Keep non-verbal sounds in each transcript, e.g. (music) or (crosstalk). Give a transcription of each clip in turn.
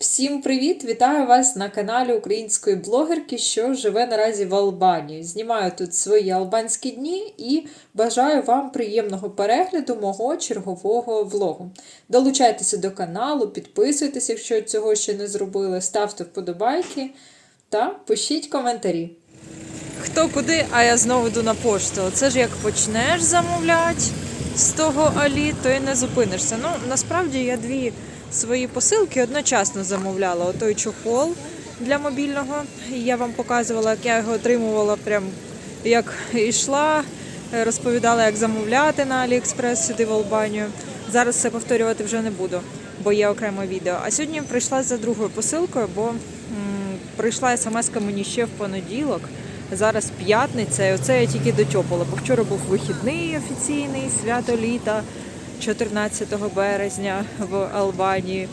Всім привіт! Вітаю вас на каналі української блогерки, що живе наразі в Албанії. Знімаю тут свої албанські дні і бажаю вам приємного перегляду мого чергового влогу. Долучайтеся до каналу, підписуйтесь, якщо цього ще не зробили, ставте вподобайки та пишіть коментарі. Хто куди, а я знову йду на пошту. Це ж як почнеш замовляти з того Алі, то і не зупинишся. Ну, насправді я дві свої посилки одночасно замовляла. Отой чохол для мобільного. Я вам показувала, як я його отримувала, прям як йшла, розповідала, як замовляти на Аліекспрес сюди в Албанію. Зараз це повторювати вже не буду, бо є окреме відео. А сьогодні прийшла за другою посилкою, бо м, прийшла смс мені ще в понеділок. Зараз п'ятниця, і оце я тільки дотьопала, бо вчора був вихідний офіційний, свято літа, 14 березня в Албанії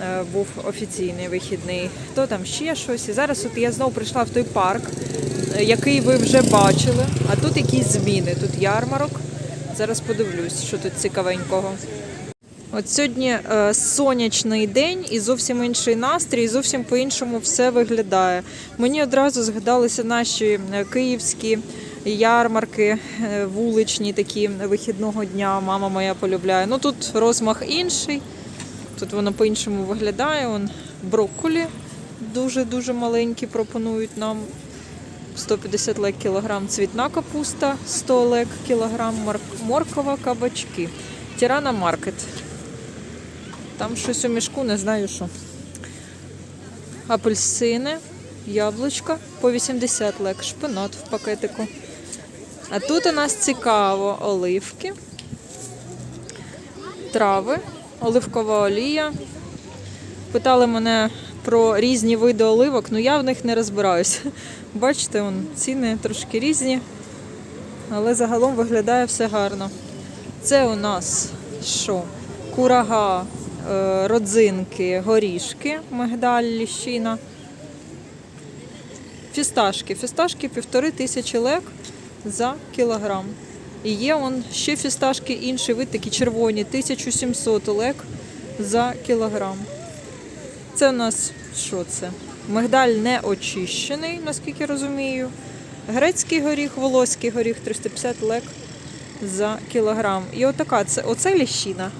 е, був офіційний вихідний. То там ще щось. І зараз от я знову прийшла в той парк, е, який ви вже бачили. А тут якісь зміни. Тут ярмарок. Зараз подивлюсь, що тут цікавенького. От сьогодні е, сонячний день і зовсім інший настрій, і зовсім по-іншому все виглядає. Мені одразу згадалися наші київські ярмарки, е, вуличні такі вихідного дня. Мама моя полюбляє. Ну тут розмах інший. Тут воно по-іншому виглядає. Он брокколі дуже-дуже маленькі пропонують нам. 150 лек кілограм цвітна капуста, 100 лек кілограм мор- моркова кабачки. Тірана маркет. Там щось у мішку, не знаю що. Апельсини, яблучка по 80 лек, шпинат в пакетику. А тут у нас цікаво оливки, трави, оливкова олія. Питали мене про різні види оливок, ну я в них не розбираюся. (laughs) Бачите, вон, ціни трошки різні, але загалом виглядає все гарно. Це у нас що? Курага, е, родзинки, горішки, мигдаль, ліщина. Фісташки. Фісташки півтори тисячі лек за кілограм. І є он ще фісташки, інший вид, такі червоні, 1700 лек за кілограм. Це у нас що це? Мигдаль не очищений, наскільки розумію. Грецький горіх, волоський горіх 350 лек за кілограм. І отака, це, оце ліщина.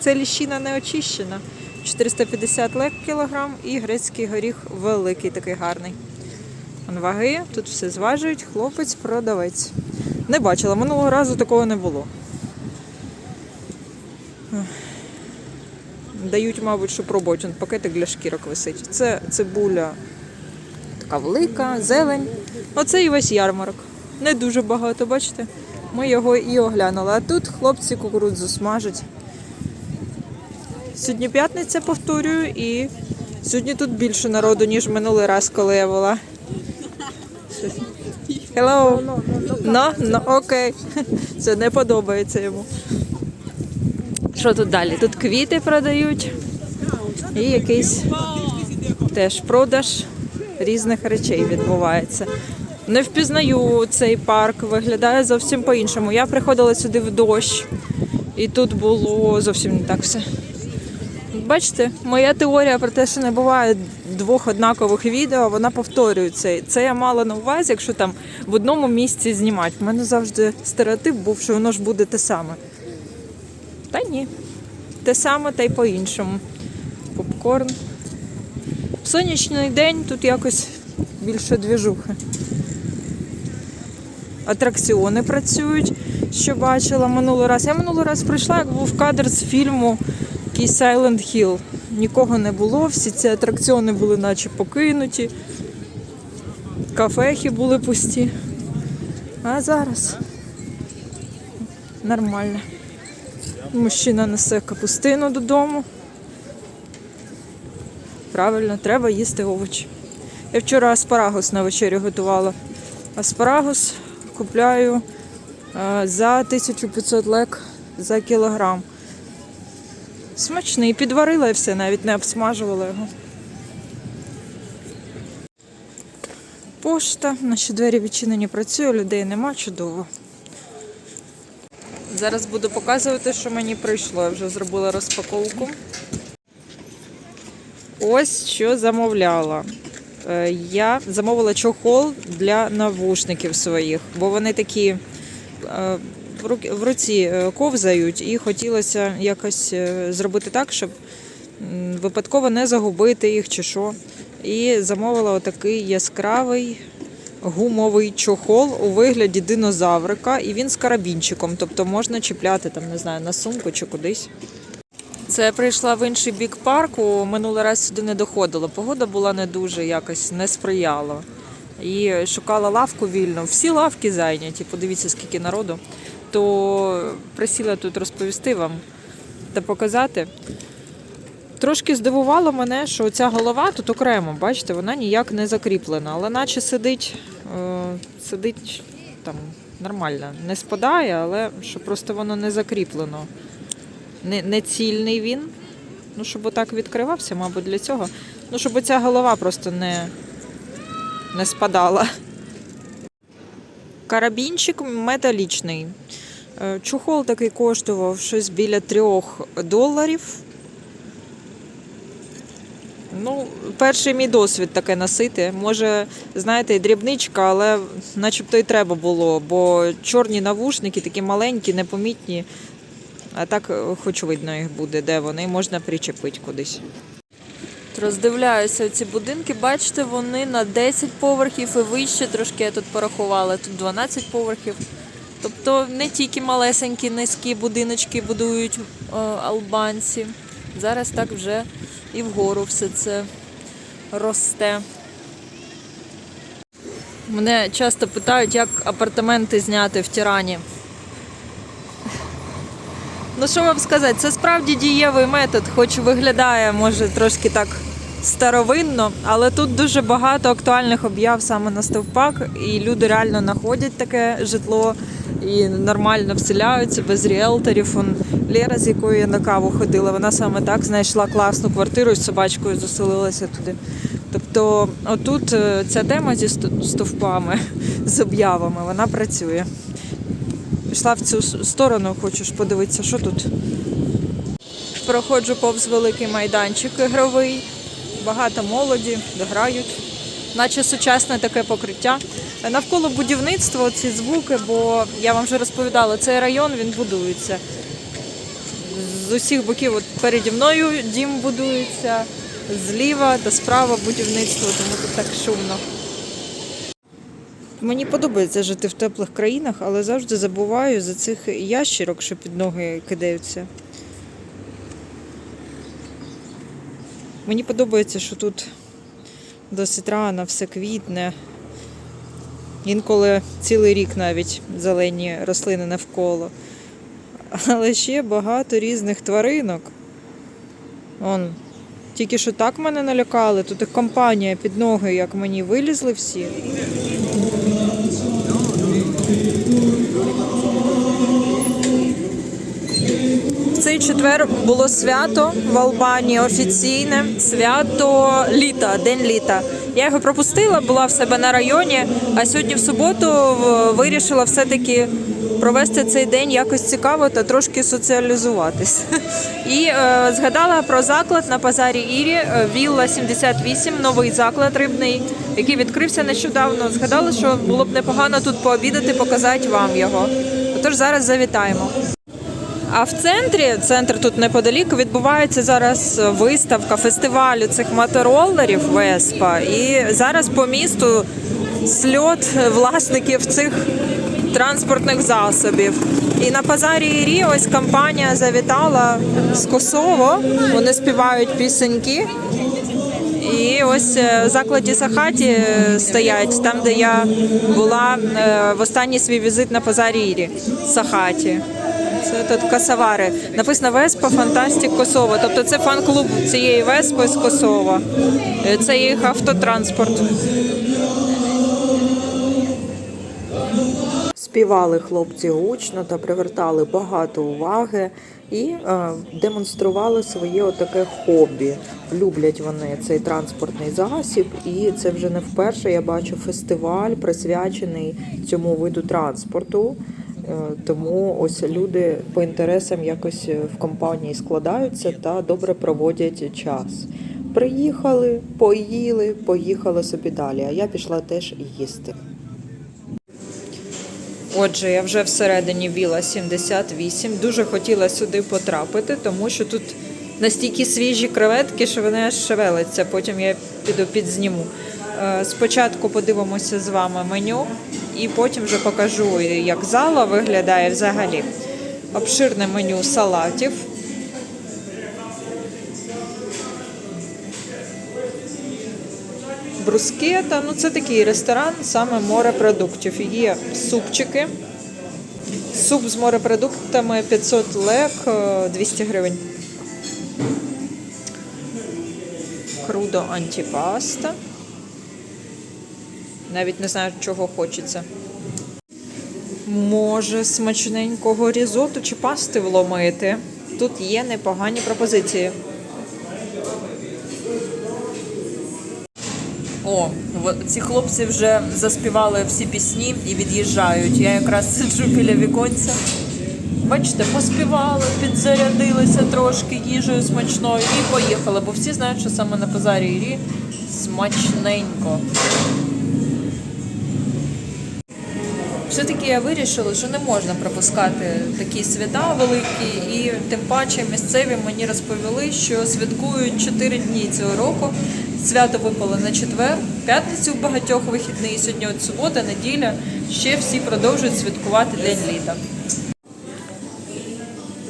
Це ліщина не очищена. 450 лек кілограм і грецький горіх великий, такий гарний. Ваги, тут все зважують, хлопець, продавець. Не бачила, минулого разу такого не було. Дають, мабуть, щоб робочий Он пакетик для шкірок висить. Це цибуля така велика, зелень. Оце і весь ярмарок. Не дуже багато, бачите? Ми його і оглянули. А тут хлопці кукурудзу смажать. Сьогодні п'ятниця, повторюю, і сьогодні тут більше народу, ніж минулий раз, коли я була. Hello. No, no, окей. Це не подобається йому. Що тут далі? Тут квіти продають і якийсь теж продаж різних речей відбувається. Не впізнаю цей парк, виглядає зовсім по-іншому. Я приходила сюди в дощ, і тут було зовсім не так все. Бачите, моя теорія про те, що не буває двох однакових відео, вона повторюється. Це я мала на увазі, якщо там в одному місці знімати. У мене завжди стереотип був, що воно ж буде те саме. Та ні. Те саме, та й по-іншому. Попкорн. В сонячний день тут якось більше двіжухи. Атракціони працюють, що бачила минулий раз. Я минулий раз прийшла, як був кадр з фільму якийсь Silent Hill. Нікого не було, всі ці атракціони були наче покинуті. Кафехи були пусті. А зараз нормально. Мужчина несе капустину додому. Правильно, треба їсти овочі. Я вчора аспарагус на вечерю готувала. Аспарагус купляю е, за 1500 лек за кілограм. Смачний, підварила і все, навіть не обсмажувала його. Пошта, наші двері відчинені працює, людей нема, чудово. Зараз буду показувати, що мені прийшло. Я вже зробила розпаковку. Ось що замовляла. Е, Я замовила чохол для навушників своїх, бо вони такі е, в руці е, ковзають, і хотілося якось е, зробити так, щоб випадково не загубити їх чи що. І замовила отакий яскравий гумовий чохол у вигляді динозаврика, і він з карабінчиком, тобто можна чіпляти там, не знаю, на сумку чи кудись. Це прийшла в інший бік парку. Минулий раз сюди не доходила. Погода була не дуже якось не сприяла. І шукала лавку вільну. Всі лавки зайняті. Подивіться, скільки народу. То присіла тут розповісти вам та показати. Трошки здивувало мене, що ця голова тут окремо, бачите, вона ніяк не закріплена, але наче сидить, е, сидить там нормально. Не спадає, але що просто воно не закріплено не, не цільний він. Ну, щоб отак відкривався, мабуть, для цього. Ну, щоб ця голова просто не, не спадала. Карабінчик металічний. Е, Чухол такий коштував щось біля трьох доларів. Ну, перший мій досвід таке носити. Може, знаєте, дрібничка, але начебто і треба було, бо чорні навушники такі маленькі, непомітні. А так, е, хоч видно їх буде, де вони, можна причепити кудись. Роздивляюся ці будинки, бачите, вони на 10 поверхів і вище, трошки я тут порахувала, тут 12 поверхів. Тобто не тільки малесенькі низькі будиночки будують е, албанці. Зараз так вже і вгору все це росте. Мене часто питають, як апартаменти зняти в Тірані. Ну, що вам сказати, це справді дієвий метод, хоч виглядає, може, трошки так старовинно, але тут дуже багато актуальних об'яв саме на стовпах, і люди реально знаходять таке житло і нормально вселяються без ріелторів. Он Лера, з якою я на каву ходила, вона саме так знайшла класну квартиру і з собачкою заселилася туди. Тобто, отут е, ця тема зі стовпами, (laughs) з об'явами, вона працює. Пішла в цю сторону, хочу подивитися, що тут. Проходжу повз великий майданчик ігровий, багато молоді, грають, наче сучасне таке покриття. Навколо будівництва ці звуки, бо я вам вже розповідала, цей район він будується. З усіх боків, от переді мною дім будується, зліва та справа будівництво, тому тут так шумно. Мені подобається жити в теплих країнах, але завжди забуваю за цих ящерок, що під ноги кидаються. Мені подобається, що тут досить рано все квітне. Інколи цілий рік навіть зелені рослини навколо. Але ще багато різних тваринок. Он, тільки що так мене налякали, тут їх компанія під ноги, як мені вилізли всі. Цей четвер було свято в Албанії офіційне свято літа, день літа. Я його пропустила, була в себе на районі, а сьогодні в суботу вирішила все-таки провести цей день якось цікаво та трошки соціалізуватись. І е, згадала про заклад на базарі Ірі е, Вілла 78, новий заклад рибний, який відкрився нещодавно. Згадала, що було б непогано тут пообідати, показати вам його. Отож зараз завітаємо. А в центрі, центр тут неподалік, відбувається зараз виставка фестивалю цих мотороллерів Веспа. І зараз по місту сльот власників цих транспортних засобів. І на базарі Ірі ось компанія завітала з Косово. Вони співають пісеньки. І ось е, в закладі Сахаті е, стоять, там, де я була е, в останній свій візит на базарі Ірі. Сахаті. Це тут касавари. Написано Веспа Фантастик Косово. Тобто це фан-клуб цієї Веспи з Косова. Е, Це їх автотранспорт. Співали хлопці гучно та привертали багато уваги і е, демонстрували своє отаке хобі. Люблять вони цей транспортний засіб, і це вже не вперше. Я бачу фестиваль присвячений цьому виду транспорту. Е, Тому ось люди по інтересам якось в компанії складаються та добре проводять час. Приїхали, поїли, поїхали собі далі, а я пішла теж їсти. Отже, я вже всередині Віла 78. Дуже хотіла сюди потрапити, тому що тут настільки свіжі креветки, що вони аж шевелиться. Потім я піду підзніму. Е, Спочатку подивимося з вами меню, і потім вже покажу, як зала виглядає взагалі. Обширне меню салатів. Брускета, ну це такий ресторан, саме морепродуктів. Є супчики. Суп з морепродуктами 500 лек, е, 200 гривень. Крудо антипаста. Навіть не знаю, чого хочеться. Може, смачненького різоту чи пасти вломити. Тут є непогані пропозиції. О, ці хлопці вже заспівали всі пісні і від'їжджають. Я якраз сиджу біля віконця. Бачите, поспівали, підзарядилися трошки їжею смачною і поїхали. Бо всі знають, що саме на Позарі Ірі смачненько. Все-таки я вирішила, що не можна пропускати такі свята великі, і тим паче місцеві мені розповіли, що святкують 4 дні цього року. Свято випало на четвер, п'ятницю в багатьох вихідний, сьогодні от субота, неділя. Ще всі продовжують святкувати День літа.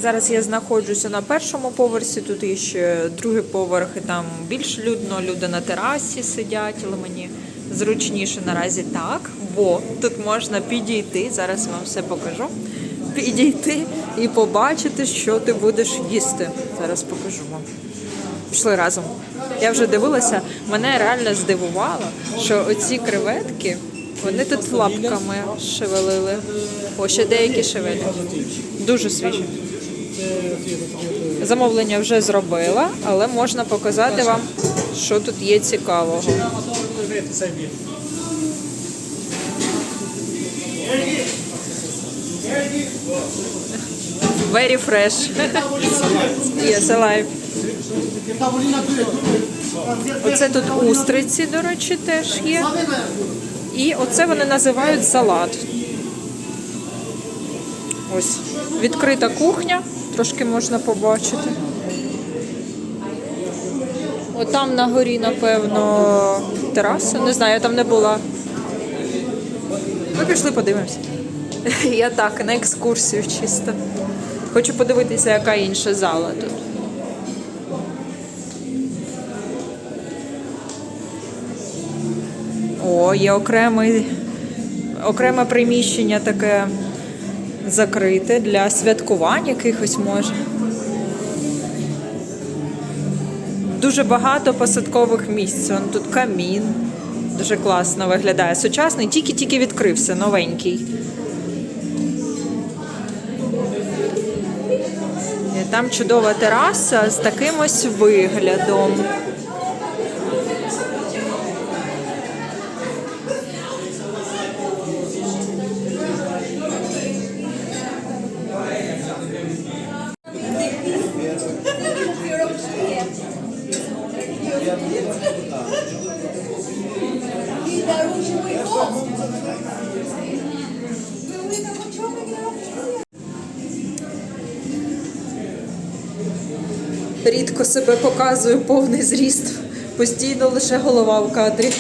Зараз я знаходжуся на першому поверсі, тут є ще другий поверх, і там більш людно, люди на терасі сидять, але мені зручніше наразі так, бо тут можна підійти, зараз вам все покажу. Підійти і побачити, що ти будеш їсти. Зараз покажу вам. Пішли разом. Я вже дивилася, мене реально здивувало, що оці креветки, вони тут лапками шевелили. О, ще деякі шевелять. Дуже свіжі. Замовлення вже зробила, але можна показати вам, що тут є цікавого. Very fresh. yes, alive. Оце тут устриці, до речі, теж є. І оце вони називають салат. Ось відкрита кухня, трошки можна побачити. Отам на горі, напевно, тераса. Не знаю, я там не була. Ми пішли подивимося. (laughs) Я так, на екскурсію чисто. Хочу подивитися, яка інша зала тут. О, є окремий, окреме приміщення таке закрите для святкувань якихось може. Дуже багато посадкових місць. Вон тут камін. Дуже класно виглядає. Сучасний, тільки-тільки відкрився, новенький. Там чудова тераса з таким ось виглядом. Рідко себе показую повний зріст. Постійно лише голова в кадрі.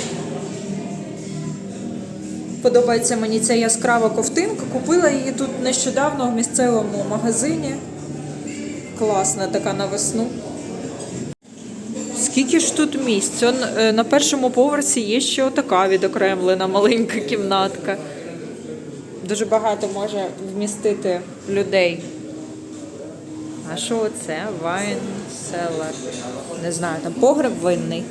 Подобається мені ця яскрава ковтинка. Купила її тут нещодавно в місцевому магазині. Класна така на весну. Скільки ж тут місць? Он, е, на першому поверсі є ще отака відокремлена маленька кімнатка. Дуже багато може вмістити людей. А що це? Вайн селер. Не знаю, там погреб винний.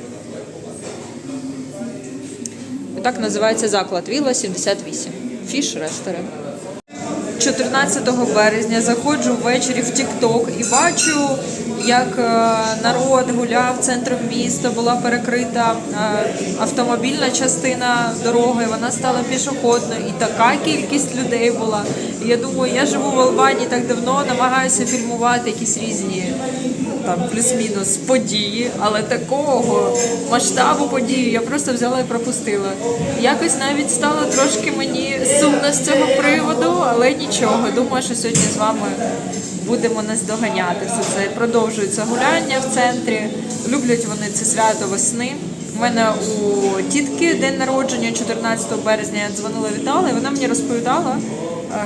Так називається заклад Вілла 78. Фіш ресторан. 14 березня заходжу ввечері в Тік-Ток і бачу, як е, народ гуляв центром міста, була перекрита е, автомобільна частина дороги, вона стала пішохідною, і така кількість людей була. Я думаю, я живу в Албанії так давно, намагаюся фільмувати якісь різні там плюс-мінус події, але такого масштабу події я просто взяла і пропустила. Якось навіть стало трошки мені сумно з цього приводу, але нічого. Думаю, що сьогодні з вами будемо наздоганяти все це. Продовжується гуляння в центрі. Люблять вони це свято весни. У мене у тітки день народження 14 березня я дзвонила вітала, і вона мені розповідала,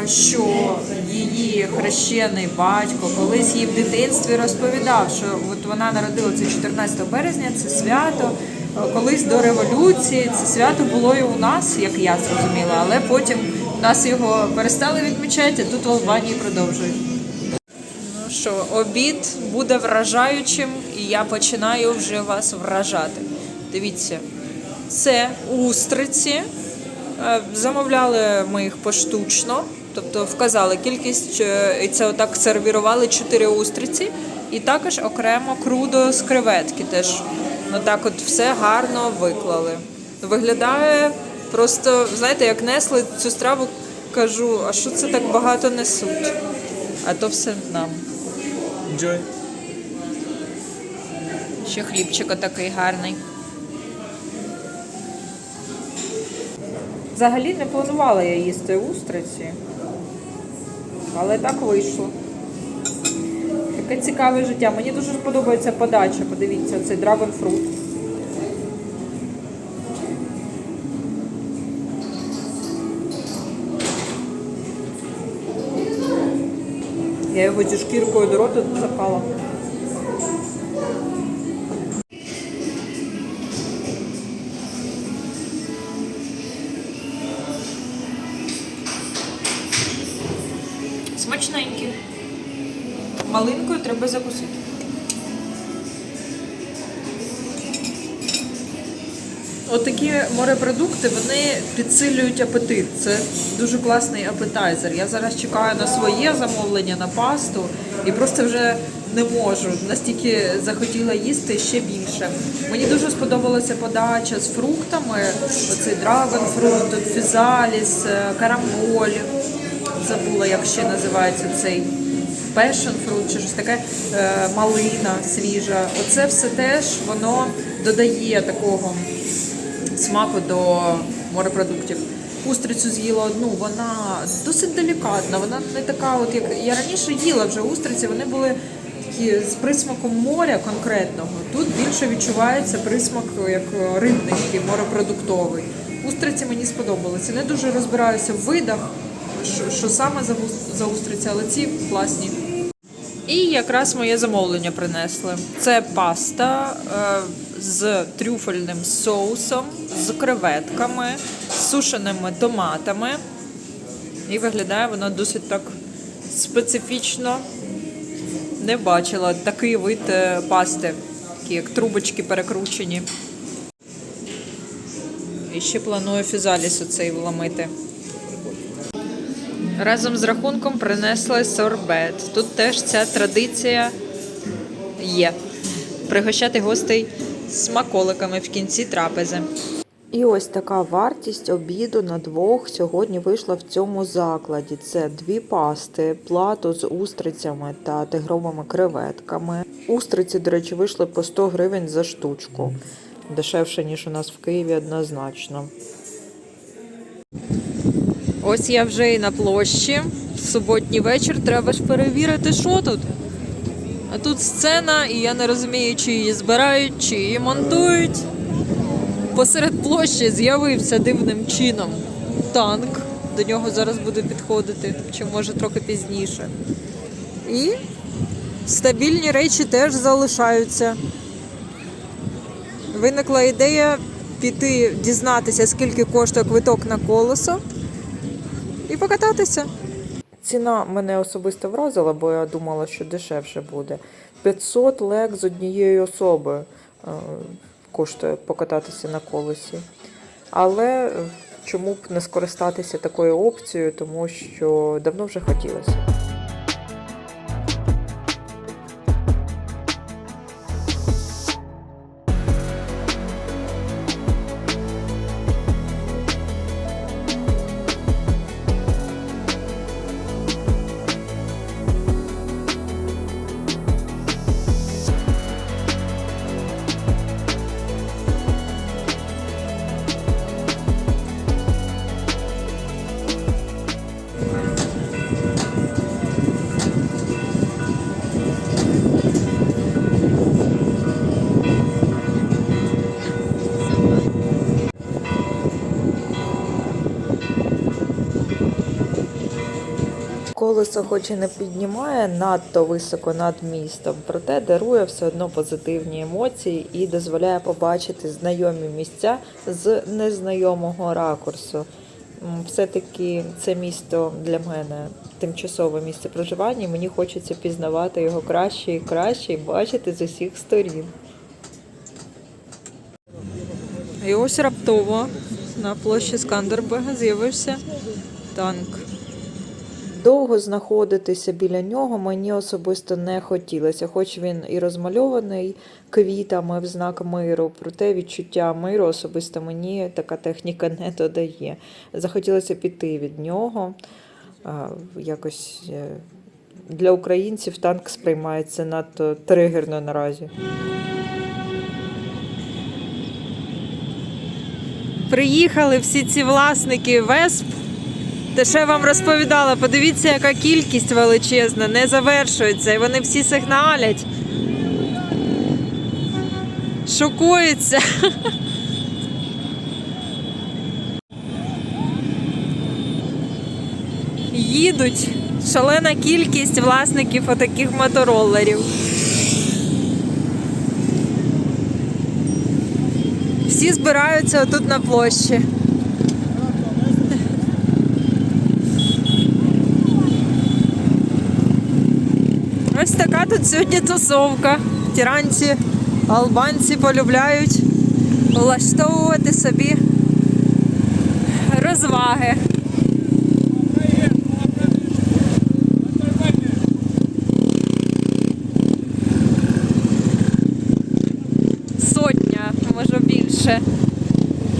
що її хрещений батько колись їй в дитинстві розповідав, що от вона це 14 березня, це свято. Е, Колись до революції це свято було і у нас, як я зрозуміла, але потім нас його перестали відмічати, тут в Албанії продовжують. Ну що, обід буде вражаючим, і я починаю вже вас вражати. Дивіться, це устриці. Е, Замовляли ми їх поштучно, тобто вказали кількість, е, і це отак сервірували 4 устриці, і також окремо крудо з креветки теж. Отак от все гарно виклали. Виглядає просто, знаєте, як несли цю страву, кажу, а що це так багато несуть? А то все нам. Enjoy. Ще хлібчик отакий гарний. Взагалі не планувала я їсти устриці, але так вийшло. Таке цікаве життя. Мені дуже подобається подача. Подивіться, цей Dragon Fruit. Я його зі шкіркою до роту запала. Треба закусити. Отакі морепродукти вони підсилюють апетит. Це дуже класний апетайзер. Я зараз чекаю на своє замовлення на пасту і просто вже не можу. Настільки захотіла їсти ще більше. Мені дуже сподобалася подача з фруктами. Оцей драгонфрут, фізаліс, е, карамболь. Забула, як ще називається цей fruit чи щось таке, е, малина свіжа. Оце все теж воно додає такого смаку до морепродуктів. Устрицю з'їла одну, вона досить делікатна. Вона не така, от як я раніше їла вже устриці, вони були такі з присмаком моря конкретного. Тут більше відчувається присмак як рибний, такий морепродуктовий. Устриці мені сподобалися. Не дуже розбираюся в видах, що, саме за, устриці, але ці класні. І якраз моє замовлення принесли. Це паста е, з трюфельним соусом, з креветками, з сушеними томатами. І виглядає воно досить так специфічно. Не бачила такий вид е, пасти, такі як трубочки перекручені. І ще планую фізаліс оцей вломити. Разом з рахунком принесли сорбет. Тут теж ця традиція є. Пригощати гостей смаколиками в кінці трапези. І ось така вартість обіду на двох сьогодні вийшла в цьому закладі. Це дві пасти, плато з устрицями та тигровими креветками. Устриці, до речі, вийшли по 100 гривень за штучку. Дешевше, ніж у нас в Києві, однозначно. Ось я вже і на площі. Суботній вечір треба ж перевірити, що тут. А тут сцена, і я не розумію, чи її збирають, чи її монтують. Посеред площі з'явився дивним чином танк. До нього зараз буду підходити, чи може трохи пізніше. І стабільні речі теж залишаються. Виникла ідея піти дізнатися, скільки коштує квиток на колесо і покататися. Ціна мене особисто вразила, бо я думала, що дешевше буде. 500 лек з однієї особи е, коштує покататися на колесі. Але е, чому б не скористатися такою опцією, тому що давно вже хотілося. Колесо хоч і не піднімає надто високо над містом, проте дарує все одно позитивні емоції і дозволяє побачити знайомі місця з незнайомого ракурсу. Все-таки це місто для мене тимчасове місце проживання. Мені хочеться пізнавати його краще і краще і бачити з усіх сторін. І ось раптово на площі Скандербега з'явився танк. Довго знаходитися біля нього мені особисто не хотілося, хоч він і розмальований квітами в знак миру, проте відчуття миру особисто мені така техніка не додає. Захотілося піти від нього. Якось е, для українців танк сприймається надто тригерно наразі. Приїхали всі ці власники Весп. Те ще вам розповідала, подивіться, яка кількість величезна, не завершується, і вони всі сигналять. Шокуються. Їдуть шалена кількість власників отаких моторолерів. Всі збираються отут на площі. Ось така тут сьогодні тусовка. Тіранці, албанці полюбляють влаштовувати собі розваги. Сотня, може більше.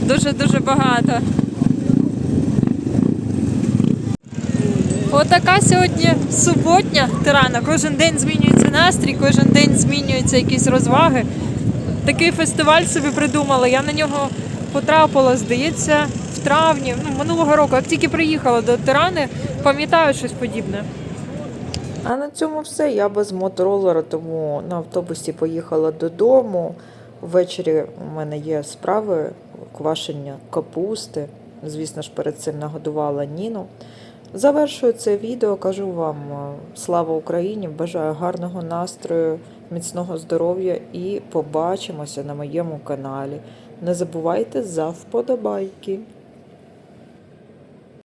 Дуже-дуже багато. Отака сьогодні суботня тирана. Кожен день змінюється настрій, кожен день змінюються якісь розваги. Такий фестиваль собі придумали. Я на нього потрапила, здається, в травні ну, минулого року. Як тільки приїхала до Тирани, пам'ятаю щось подібне. А на цьому все. Я без моторолера, тому на автобусі поїхала додому. Ввечері у мене є справи квашення капусти. Звісно ж, перед цим нагодувала Ніну. Завершую це відео. Кажу вам е, слава Україні! Бажаю гарного настрою, міцного здоров'я і побачимося на моєму каналі. Не забувайте за вподобайки.